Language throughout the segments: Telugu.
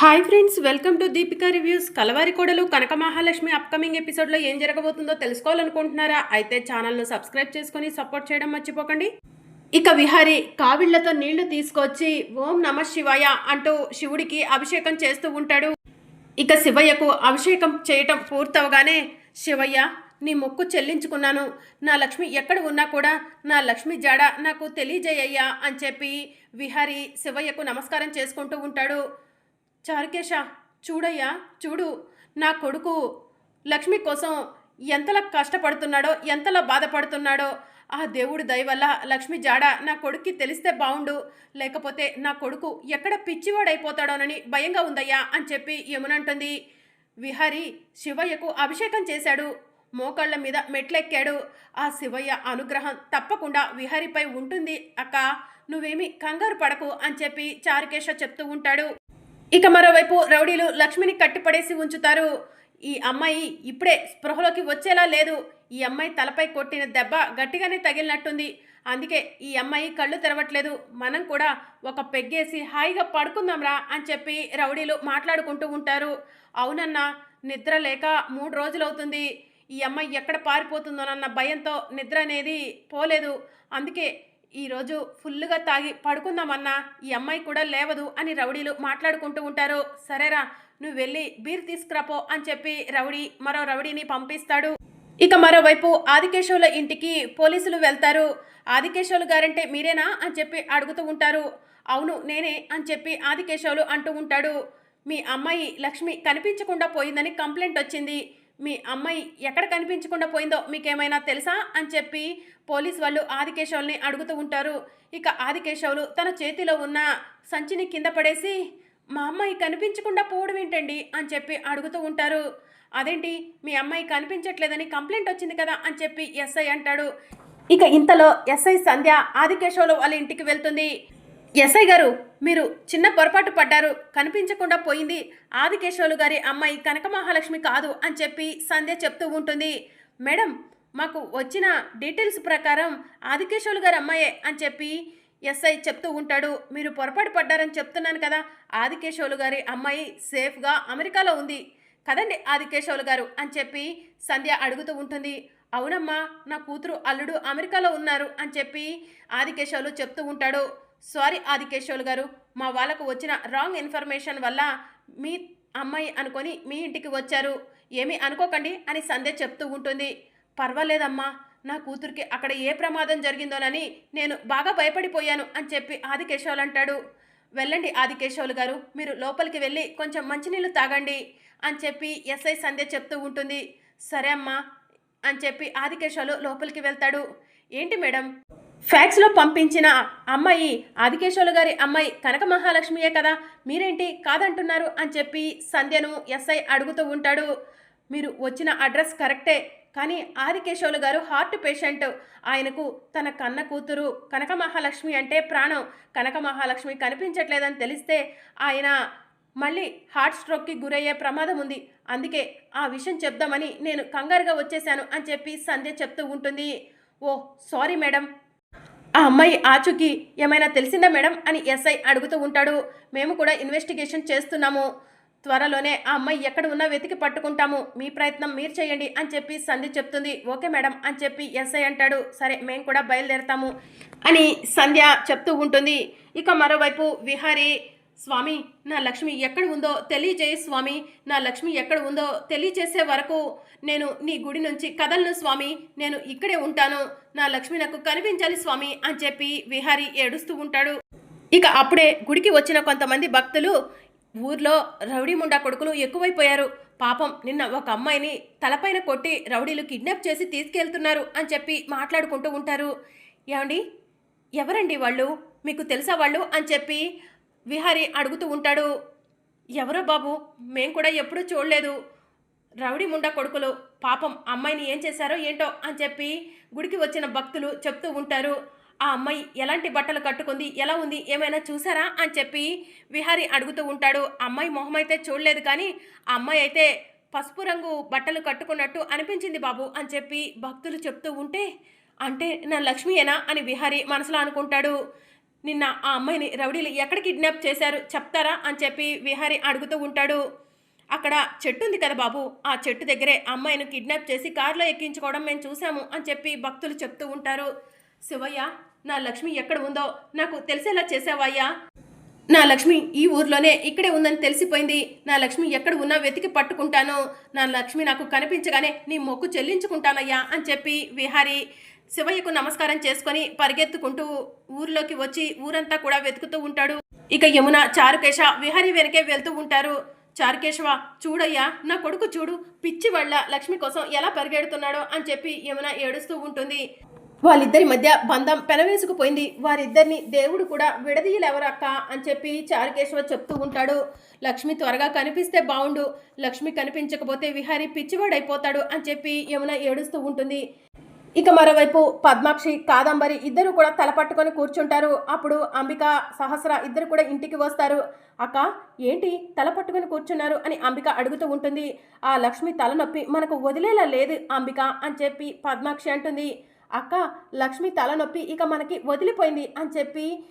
Hi friends welcome to Deepika reviews Kalavari Kodalu Kanaka Mahalakshmi upcoming ఎపిసోడ్లో ఏం జరగబోతుందో తెలుసుకోవాలనుకుంటున్నారా? అయితే ఛానల్ను సబ్స్క్రైబ్ చేసుకొని సపోర్ట్ చేయడం మర్చిపోకండి. ఇక విహారి కావిళ్ళతో నీళ్ళు తీసుకొచ్చి ఓం నమ శివాయ అంటూ శివుడికి అభిషేకం చేస్తూ ఉంటాడు. ఇక శివయ్యకు అభిషేకం చేయటం పూర్తవగానే శివయ్య నీ మొక్కు చెల్లించుకున్నాను. నా లక్ష్మి ఎక్కడ ఉన్నా కూడా నా లక్ష్మి జాడ నాకు తెలియజేయ్యా అని చెప్పి విహారి శివయ్యకు నమస్కారం చేసుకుంటూ ఉంటాడు. చారుకేశ చూడయ్యా చూడు. నా కొడుకు లక్ష్మి కోసం ఎంతలా కష్టపడుతున్నాడో ఎంతలా బాధపడుతున్నాడో. ఆ దేవుడి దయ వల్ల లక్ష్మి జాడ నా కొడుక్కి తెలిస్తే బావుండు. లేకపోతే నా కొడుకు ఎక్కడ పిచ్చివాడైపోతాడోనని భయంగా ఉందయ్యా అని చెప్పి యమునంటుంది. విహారి శివయ్యకు అభిషేకం చేశాడు. మోకాళ్ళ మీద మెట్లెక్కాడు. ఆ శివయ్య అనుగ్రహం తప్పకుండా విహారిపై ఉంటుంది అక్క. నువ్వేమి కంగారు పడకు అని చెప్పి చారుకేశ చెప్తూ ఉంటాడు. ఇక మరోవైపు రౌడీలు లక్ష్మిని కట్టిపడేసి ఉంచుతారు. ఈ అమ్మాయి ఇప్పుడే స్పృహలోకి వచ్చేలా లేదు. ఈ అమ్మాయి తలపై కొట్టిన దెబ్బ గట్టిగానే తగిలినట్టుంది. అందుకే ఈ అమ్మాయి కళ్ళు తెరవట్లేదు. మనం కూడా ఒక పెగ్గేసి హాయిగా పడుకుందాంరా అని చెప్పి రౌడీలు మాట్లాడుకుంటూ ఉంటారు. అవునన్నా నిద్ర లేక మూడు రోజులవుతుంది. ఈ అమ్మాయి ఎక్కడ పారిపోతుందోనన్న భయంతో నిద్ర అనేది పోలేదు. అందుకే ఈరోజు ఫుల్గా తాగి పడుకుందామన్నా ఈ అమ్మాయి కూడా లేవదు అని రౌడీలు మాట్లాడుకుంటూ ఉంటారు. సరేరా నువ్వు వెళ్ళి బీర్ తీసుకురాపో అని చెప్పి రౌడీ మరో రౌడీని పంపిస్తాడు. ఇక మరోవైపు ఆదికేశవుల ఇంటికి పోలీసులు వెళ్తారు. ఆదికేశవులు గారంటే మీరేనా అని చెప్పి అడుగుతూ ఉంటారు. అవును నేనే అని చెప్పి ఆదికేశవులు అంటూ ఉంటాడు. మీ అమ్మాయి లక్ష్మి కనిపించకుండా పోయిందని కంప్లైంట్ వచ్చింది. మీ అమ్మాయి ఎక్కడ కనిపించకుండా పోయిందో మీకేమైనా తెలుసా అని చెప్పి పోలీస్ వాళ్ళు ఆదికేశవుల్ని అడుగుతూ ఉంటారు. ఇక ఆదికేశవులు తన చేతిలో ఉన్న సంచిని కింద పడేసి మా అమ్మాయి కనిపించకుండా పోవడం ఏంటండి? అని చెప్పి అడుగుతూ ఉంటారు. అదేంటి? మీ అమ్మాయి కనిపించట్లేదని కంప్లైంట్ వచ్చింది కదా? అని చెప్పి ఎస్ఐ అంటాడు. ఇక ఇంతలో ఎస్ఐ సంధ్య ఆదికేశవులు వాళ్ళ ఇంటికి వెళ్తుంది. ఎస్ఐ గారు మీరు చిన్న పొరపాటు పడ్డారు కనిపించకుండా పోయింది. ఆదికేశవులు గారి అమ్మాయి కనక మహాలక్ష్మి కాదు అని చెప్పి సంధ్య చెప్తూ ఉంటుంది. మేడం మాకు వచ్చిన డీటెయిల్స్ ప్రకారం ఆదికేశవులు గారి అమ్మాయే అని చెప్పి ఎస్ఐ చెప్తూ ఉంటాడు. మీరు పొరపాటు పడ్డారని చెప్తున్నాను కదా ఆదికేశవులు గారి అమ్మాయి సేఫ్గా అమెరికాలో ఉంది. కదండి ఆదికేశవులు గారు అని చెప్పి సంధ్య అడుగుతూ ఉంటుంది. అవునమ్మా నా కూతురు అల్లుడు అమెరికాలో ఉన్నారు అని చెప్పి ఆదికేశవులు చెప్తూ ఉంటాడు. సారీ ఆదికేశవులు గారు మా వాళ్ళకు వచ్చిన రాంగ్ ఇన్ఫర్మేషన్ వల్ల మీ అమ్మాయి అనుకొని మీ ఇంటికి వచ్చారు. ఏమీ అనుకోకండి అని సంధ్య చెప్తూ ఉంటుంది. పర్వాలేదమ్మా నా కూతురికి అక్కడ ఏ ప్రమాదం జరిగిందోనని నేను బాగా భయపడిపోయాను అని చెప్పి ఆదికేశవులు అంటాడు. వెళ్ళండి ఆదికేశవులు గారు మీరు లోపలికి వెళ్ళి కొంచెం మంచినీళ్ళు తాగండి అని చెప్పి ఎస్ఐ సంధ్య చెప్తూ ఉంటుంది. సరే అమ్మా అని చెప్పి ఆదికేశవులు లోపలికి వెళ్తాడు. ఏంటి మేడం? ఫ్యాక్స్లో పంపించిన అమ్మాయి ఆదికేశవులు గారి అమ్మాయి కనక మహాలక్ష్మియే కదా? మీరేంటి కాదంటున్నారు అని చెప్పి సంధ్యను ఎస్ఐ అడుగుతూ ఉంటాడు. మీరు వచ్చిన అడ్రస్ కరెక్టే కానీ ఆదికేశవులు గారు హార్ట్ పేషెంట్. ఆయనకు తన కన్న కూతురు కనక మహాలక్ష్మి అంటే ప్రాణం. కనక మహాలక్ష్మి కనిపించట్లేదని తెలిస్తే ఆయన మళ్ళీ హార్ట్ స్ట్రోక్కి గురయ్యే ప్రమాదం ఉంది. అందుకే ఆ విషయం చెప్దామని నేను కంగారుగా వచ్చేసాను అని చెప్పి సంధ్య చెప్తూ ఉంటుంది. Oh sorry madam. ఆ అమ్మాయి ఆచూకీ ఏమైనా తెలిసిందా మేడం అని ఎస్ఐ అడుగుతూ ఉంటాడు. మేము కూడా ఇన్వెస్టిగేషన్ చేస్తున్నాము. త్వరలోనే ఆ అమ్మాయి ఎక్కడ ఉన్నా వెతికి పట్టుకుంటాము. మీ ప్రయత్నం మీరు చేయండి అని చెప్పి సంధి చెప్తుంది. ఓకే మేడం అని చెప్పి ఎస్ఐ అంటాడు. సరే మేము కూడా బయలుదేరతాము అని సంధ్య చెప్తూ ఉంటుంది. ఇక మరోవైపు విహారీ స్వామి నా లక్ష్మి ఎక్కడ ఉందో తెలియజేయి స్వామి నా లక్ష్మి ఎక్కడ ఉందో తెలియచేసే వరకు నేను నీ గుడి నుంచి కదలను స్వామి. నేను ఇక్కడే ఉంటాను. నా లక్ష్మి నాకు కనిపించాలి స్వామి అని చెప్పి విహారీ ఏడుస్తూ ఉంటాడు. ఇక అప్పుడే గుడికి వచ్చిన కొంతమంది భక్తులు ఊర్లో రౌడీ ముండా కొడుకులు ఎక్కువైపోయారు. పాపం నిన్న ఒక అమ్మాయిని తలపైన కొట్టి రౌడీలు కిడ్నాప్ చేసి తీసుకెళ్తున్నారు అని చెప్పి మాట్లాడుకుంటూ ఉంటారు. ఏమండి? ఎవరండి వాళ్ళు? మీకు తెలుసా వాళ్ళు? అని చెప్పి విహారి అడుగుతూ ఉంటాడు ఎవరో బాబు మేం కూడా ఎప్పుడూ చూడలేదు. రౌడీ ముండా కొడుకులు పాపం అమ్మాయిని ఏం చేశారో ఏంటో అని చెప్పి గుడికి వచ్చిన భక్తులు చెప్తూ ఉంటారు. ఆ అమ్మాయి ఎలాంటి బట్టలు కట్టుకుంది ఎలా ఉంది ఏమైనా చూసారా అని చెప్పి విహారి అడుగుతూ ఉంటాడు. అమ్మాయి మొహం అయితే చూడలేదు కానీ ఆ అమ్మాయి అయితే పసుపు రంగు బట్టలు కట్టుకున్నట్టు అనిపించింది బాబు అని చెప్పి భక్తులు చెప్తూ ఉంటే అంటే నా లక్ష్మియేనా? అని విహారి మనసులో అనుకుంటాడు. నిన్న ఆ అమ్మాయిని రౌడీలు ఎక్కడ కిడ్నాప్ చేశారు చెప్తారా అని చెప్పి విహారి అడుగుతూ ఉంటాడు. అక్కడ చెట్టు ఉంది కదా బాబు ఆ చెట్టు దగ్గరే అమ్మాయిని కిడ్నాప్ చేసి కారులో ఎక్కించుకోవడం మేము చూసాము అని చెప్పి భక్తులు చెప్తూ ఉంటారు. శివయ్య నా లక్ష్మి ఎక్కడ ఉందో నాకు తెలిసేలా చేసావయ్యా. నా లక్ష్మి ఈ ఊర్లోనే ఇక్కడే ఉందని తెలిసిపోయింది. నా లక్ష్మి ఎక్కడ ఉన్నా వెతికి పట్టుకుంటాను. నా లక్ష్మి నాకు కనిపించగానే నీ మొక్కు చెల్లించుకుంటానయ్యా అని చెప్పి విహారి శివయ్యకు నమస్కారం చేసుకొని పరిగెత్తుకుంటూ ఊర్లోకి వచ్చి ఊరంతా కూడా వెతుకుతూ ఉంటాడు. ఇక యమున చారుకేశ విహారి వెనకే వెళ్తూ ఉంటారు. చారుకేశవ చూడయ్యా నా కొడుకు చూడు పిచ్చి వాళ్ళ లక్ష్మి కోసం ఎలా పరిగెడుతున్నాడో అని చెప్పి యమున ఏడుస్తూ ఉంటుంది. వాళ్ళిద్దరి మధ్య బంధం పెనవేసుకుపోయింది. వారిద్దరిని దేవుడు కూడా విడదీయలేవరక్క అని చెప్పి చారుకేశవ చెప్తూ ఉంటాడు. లక్ష్మి త్వరగా కనిపిస్తే బావుండు. లక్ష్మి కనిపించకపోతే విహారీ పిచ్చివాడైపోతాడు అని చెప్పి యమున ఏడుస్తూ ఉంటుంది. ఇక మరోవైపు పద్మాక్షి కాదంబరి ఇద్దరు కూడా తలపట్టుకొని కూర్చుంటారు. అప్పుడు అంబిక సహస్ర ఇద్దరు కూడా ఇంటికి వస్తారు. అక్క ఏంటి తల పట్టుకొని కూర్చున్నారు? అని అంబిక అడుగుతూ ఉంటుంది. ఆ లక్ష్మి తలనొప్పి మనకు వదిలేలా లేదు అంబిక అని చెప్పి పద్మాక్షి అంటుంది. అక్క లక్ష్మి తలనొప్పి ఇక మనకి వదిలిపోయింది అని చెప్పి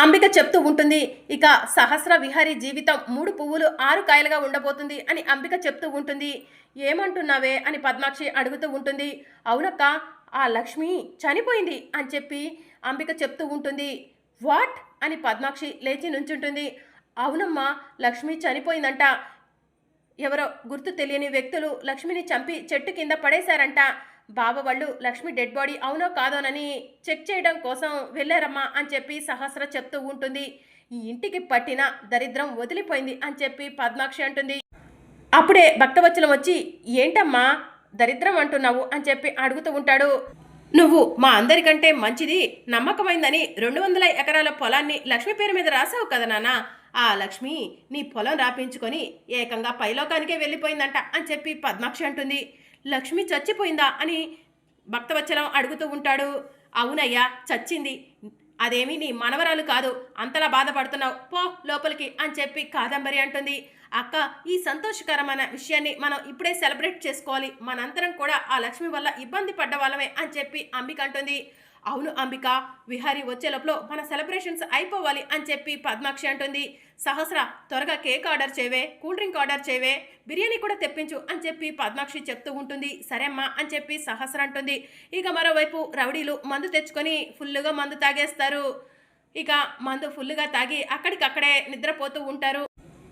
అంబిక చెప్తూ ఉంటుంది. ఇక సహస్ర విహారీ జీవితం మూడు పువ్వులు ఆరు కాయలుగా ఉండబోతుంది అని అంబిక చెప్తూ ఉంటుంది. ఏమంటున్నావే అని పద్మాక్షి అడుగుతూ ఉంటుంది. అవునక్క ఆ లక్ష్మి చనిపోయింది అని చెప్పి అంబిక చెప్తూ ఉంటుంది. వాట్? అని పద్మాక్షి లేచి నుంచుంటుంది. అవునమ్మా లక్ష్మి చనిపోయిందంట. ఎవరో గుర్తు తెలియని వ్యక్తులు లక్ష్మిని చంపి చెట్టు కింద పడేశారంట. బావ వాళ్ళు లక్ష్మి డెడ్ బాడీ అవునో కాదోనని చెక్ చేయడం కోసం వెళ్ళారమ్మా అని చెప్పి సహస్ర చెప్తూ ఉంటుంది. ఈ ఇంటికి పట్టిన దరిద్రం వదిలిపోయింది అని చెప్పి పద్మాక్షి అంటుంది. అప్పుడే భక్తవచ్చలం వచ్చి ఏంటమ్మా దరిద్రం అంటున్నావు? అని చెప్పి అడుగుతూ ఉంటాడు. నువ్వు మా అందరికంటే మంచిది నమ్మకమైందని రెండు వందల ఎకరాల పొలాన్ని లక్ష్మి పేరు మీద రాసావు కదా నాన్న. ఆ లక్ష్మి నీ పొలం రాపించుకొని ఏకంగా పైలోకానికే వెళ్ళిపోయిందంట అని చెప్పి పద్మాక్షి అంటుంది. లక్ష్మి చచ్చిపోయిందా అని భక్తవచ్చలం అడుగుతూ ఉంటాడు. అవునయ్యా చచ్చింది. అదేమీ నీ మనవరాలు కాదు. అంతలా బాధపడుతున్నావు. పో లోపలికి అని చెప్పి కాదంబరి అంటుంది. అక్క ఈ సంతోషకరమైన విషయాన్ని మనం ఇప్పుడే సెలబ్రేట్ చేసుకోవాలి. మనందరం కూడా ఆ లక్ష్మి వల్ల ఇబ్బంది పడ్డ వాళ్ళమే అని చెప్పి అంబిక అంటుంది. అవును అంబిక. విహారీ వచ్చే లోపల మన సెలబ్రేషన్స్ అయిపోవాలి అని చెప్పి పద్మాక్షి అంటుంది. సహస్ర త్వరగా కేక్ ఆర్డర్ చేయవే కూల్ డ్రింక్ ఆర్డర్ చేయవే బిర్యానీ కూడా తెప్పించు అని చెప్పి పద్మాక్షి చెప్తూ ఉంటుంది. సరే అమ్మా అని చెప్పి సహస్ర అంటుంది. ఇక మరోవైపు రౌడీలు మందు తెచ్చుకొని ఫుల్లుగా మందు తాగేస్తారు. ఇక మందు ఫుల్లుగా తాగి అక్కడికక్కడే నిద్రపోతూ ఉంటారు.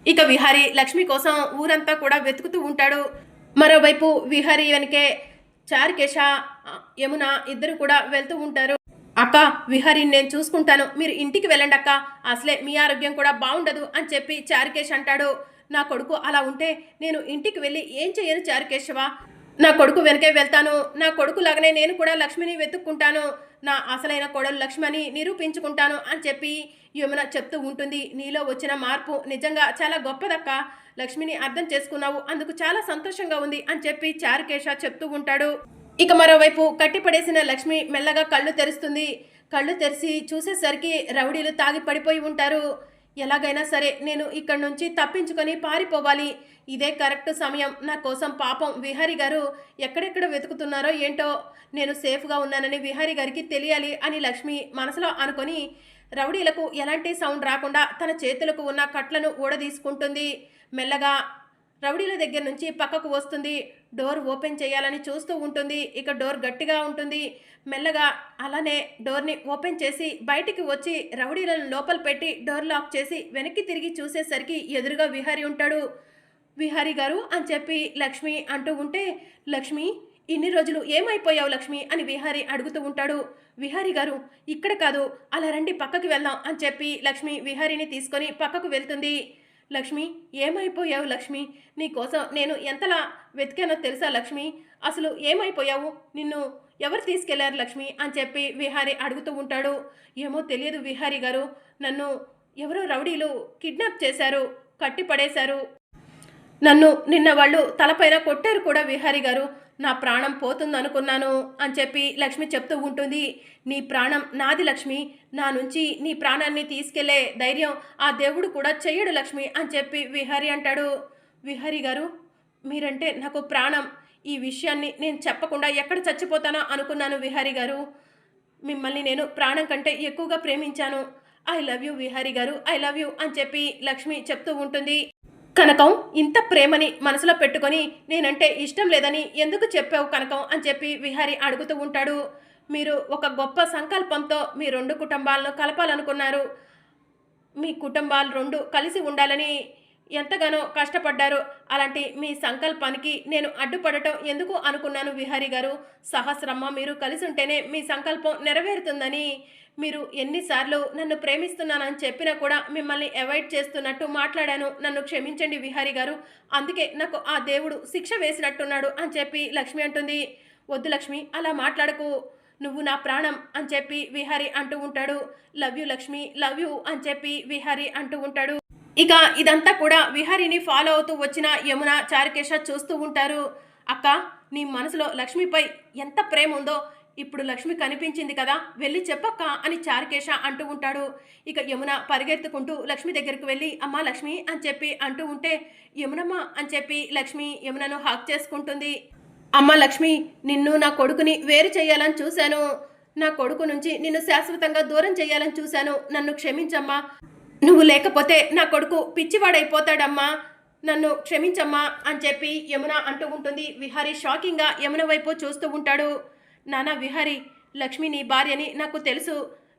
ఇక విహారీ లక్ష్మి కోసం ఊరంతా కూడా వెతుకుతూ ఉంటాడు. మరోవైపు విహారీ వెనకే చారికేష యమున ఇద్దరు కూడా వెళ్తూ ఉంటారు. అక్క విహరిని నేను చూసుకుంటాను. మీరు ఇంటికి వెళ్ళండి అక్క. అసలే మీ ఆరోగ్యం కూడా బాగుండదు అని చెప్పి చారికేష్ అంటాడు. నా కొడుకు అలా ఉంటే నేను ఇంటికి వెళ్ళి ఏం చేయను చారుకేశవ? నా కొడుకు వెనకే వెళ్తాను. నా కొడుకు లాగానే నేను కూడా లక్ష్మిని వెతుక్కుంటాను. నా అసలైన కోడలు లక్ష్మని నిరూపించుకుంటాను అని చెప్పి యమున చెప్తూ ఉంటుంది. నీలో వచ్చిన మార్పు నిజంగా చాలా గొప్పదక్క. లక్ష్మిని అర్థం చేసుకున్నావు. అందుకు చాలా సంతోషంగా ఉంది అని చెప్పి చారుకేశ చెప్తూ ఉంటాడు. ఇక మరోవైపు కట్టిపడేసిన లక్ష్మి మెల్లగా కళ్ళు తెరుస్తుంది. కళ్ళు తెరిచి చూసేసరికి రౌడీలు తాగి పడిపోయి ఉంటారు. ఎలాగైనా సరే నేను ఇక్కడి నుంచి తప్పించుకొని పారిపోవాలి. ఇదే కరెక్ట్ సమయం. నా కోసం పాపం విహారి గారు ఎక్కడెక్కడ వెతుకుతున్నారో ఏంటో నేను సేఫ్గా ఉన్నానని విహారి గారికి తెలియాలి అని లక్ష్మి మనసులో అనుకొని రౌడీలకు ఎలాంటి సౌండ్ రాకుండా తన చేతులకు ఉన్న కట్లను ఊడదీసుకుంటుంది. మెల్లగా రౌడీల దగ్గర నుంచి పక్కకు వస్తుంది. డోర్ ఓపెన్ చేయాలని చూస్తూ ఉంటుంది. ఇక డోర్ గట్టిగా ఉంటుంది. మెల్లగా అలానే డోర్ని ఓపెన్ చేసి బయటికి వచ్చి రౌడీలను లోపల పెట్టి డోర్ లాక్ చేసి వెనక్కి తిరిగి చూసేసరికి ఎదురుగా విహారి ఉంటాడు. విహారి గారు అని చెప్పి లక్ష్మి అంటూ ఉంటే లక్ష్మి ఇన్ని రోజులు ఏమైపోయావు లక్ష్మి? అని విహారి అడుగుతూ ఉంటాడు. విహారి గారు ఇక్కడ కాదు అలా రండి పక్కకి వెళ్దాం అని చెప్పి లక్ష్మి విహారిని తీసుకొని పక్కకు వెళ్తుంది. లక్ష్మి ఏమైపోయావు లక్ష్మి? నీకోసం నేను ఎంతలా వెతికానో తెలుసా లక్ష్మి? అసలు ఏమైపోయావు? నిన్ను ఎవరు తీసుకెళ్ళారు లక్ష్మి? అని చెప్పి విహారి అడుగుతూ ఉంటాడు. ఏమో తెలియదు విహారి గారు. నన్ను ఎవరో రౌడీలు కిడ్నాప్ చేశారు కట్టి పడేశారు నన్ను నిన్న వాళ్ళు తలపైన కొట్టారు కూడా విహారి గారు. నా ప్రాణం పోతుందనుకున్నాను అని చెప్పి లక్ష్మి చెప్తూ ఉంటుంది. నీ ప్రాణం నాది లక్ష్మి. నా నుంచి నీ ప్రాణాన్ని తీసుకెళ్ళే ధైర్యం ఆ దేవుడు కూడా చెయ్యడు లక్ష్మి అని చెప్పి విహరి అంటాడు. విహారి గారు మీరంటే నాకు ప్రాణం. ఈ విషయాన్ని నేను చెప్పకుండా ఎక్కడ చచ్చిపోతానో అనుకున్నాను విహారి గారు. మిమ్మల్ని నేను ప్రాణం కంటే ఎక్కువగా ప్రేమించాను. ఐ లవ్ యూ విహారి గారు ఐ లవ్ యూ అని చెప్పి లక్ష్మి చెప్తూ ఉంటుంది. కనకం ఇంత ప్రేమని మనసులో పెట్టుకొని నేనంటే ఇష్టం లేదని ఎందుకు చెప్పావు కనకం అని చెప్పి విహారి అడుగుతూ ఉంటాడు. మీరు ఒక గొప్ప సంకల్పంతో మీ రెండు కుటుంబాలను కలపాలనుకున్నారు. మీ కుటుంబాలు రెండు కలిసి ఉండాలని ఎంతగానో కష్టపడ్డారు. అలాంటి మీ సంకల్పానికి నేను అడ్డుపడటం ఎందుకు అనుకున్నాను విహారీ గారు? సహస్రమ్మ మీరు కలిసి ఉంటేనే మీ సంకల్పం నెరవేరుతుందని. మీరు ఎన్నిసార్లు నన్ను ప్రేమిస్తున్నానని చెప్పినా కూడా మిమ్మల్ని అవాయిడ్ చేస్తున్నట్టు మాట్లాడాను. నన్ను క్షమించండి విహారీ గారు. అందుకే నాకు ఆ దేవుడు శిక్ష వేసినట్టున్నాడు అని చెప్పి లక్ష్మి అంటుంది. వద్దు లక్ష్మి అలా మాట్లాడకు. నువ్వు నా ప్రాణం అని చెప్పి విహారి అంటూ ఉంటాడు. Love you Lakshmi love you అని చెప్పి విహారి అంటూ ఉంటాడు. ఇక ఇదంతా కూడా విహారిని ఫాలో అవుతూ వచ్చిన యమున చారుకేశ చూస్తూ ఉంటారు. అక్క నీ మనసులో లక్ష్మిపై ఎంత ప్రేమ ఉందో ఇప్పుడు లక్ష్మి కనిపించింది కదా వెళ్ళి చెప్పక్క అని చారుకేశ అంటూ ఉంటాడు. ఇక యమున పరిగెత్తుకుంటూ లక్ష్మి దగ్గరికి వెళ్ళి అమ్మ లక్ష్మి అని చెప్పి అంటూ ఉంటే యమునమ్మ అని చెప్పి లక్ష్మి యమునను హాక్ చేసుకుంటుంది. అమ్మ లక్ష్మి నిన్ను నా కొడుకుని వేరు చేయాలని చూశాను. నా కొడుకు నుంచి నిన్ను శాశ్వతంగా దూరం చేయాలని చూశాను. నన్ను క్షమించమ్మా. నువ్వు లేకపోతే నా కొడుకు పిచ్చివాడైపోతాడమ్మా. నన్ను క్షమించమ్మా అని చెప్పి యమున అంటూ ఉంటుంది. విహారీ షాకింగ్గా యమున వైపు చూస్తూ ఉంటాడు. నానా విహారీ లక్ష్మి నీ భార్యని నాకు తెలుసు.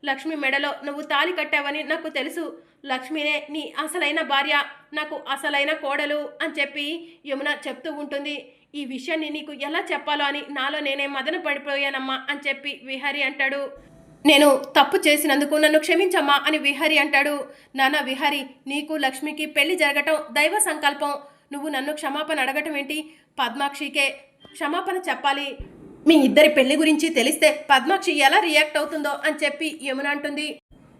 లక్ష్మి మెడలో నువ్వు తాలి కట్టావని నాకు తెలుసు. లక్ష్మినే నీ అసలైన భార్య నాకు అసలైన కోడలు అని చెప్పి యమున చెప్తూ ఉంటుంది. ఈ విషయాన్ని నీకు ఎలా చెప్పాలో అని నాలో నేనే మదన పడిపోయానమ్మా అని చెప్పి విహారీ అంటాడు. నేను తప్పు చేసినందుకు నన్ను క్షమించమ్మా అని విహారి అంటాడు. నాన్న విహారి నీకు లక్ష్మికి పెళ్ళి జరగటం దైవ సంకల్పం. నువ్వు నన్ను క్షమాపణ అడగటం ఏంటి? పద్మాక్షికే క్షమాపణ చెప్పాలి. మీ ఇద్దరి పెళ్ళి గురించి తెలిస్తే పద్మాక్షి ఎలా రియాక్ట్ అవుతుందో అని చెప్పి యమున అంటుంది.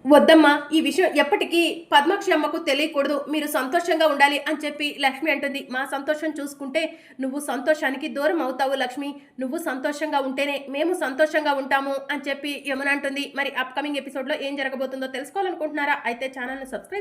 వద్దమ్మా ఈ విషయం ఎప్పటికీ పద్మాక్షి అమ్మకు తెలియకూడదు. మీరు సంతోషంగా ఉండాలి అని చెప్పి లక్ష్మి అంటుంది. మా సంతోషం చూసుకుంటే నువ్వు సంతోషానికి దూరం అవుతావు లక్ష్మి. నువ్వు సంతోషంగా ఉంటేనే మేము సంతోషంగా ఉంటాము అని చెప్పి యమున అంటుంది. మరి అప్కమింగ్ ఎపిసోడ్లో ఏం జరగబోతుందో తెలుసుకోవాలనుకుంటున్నారా? అయితే ఛానల్ని సబ్స్క్రైబ్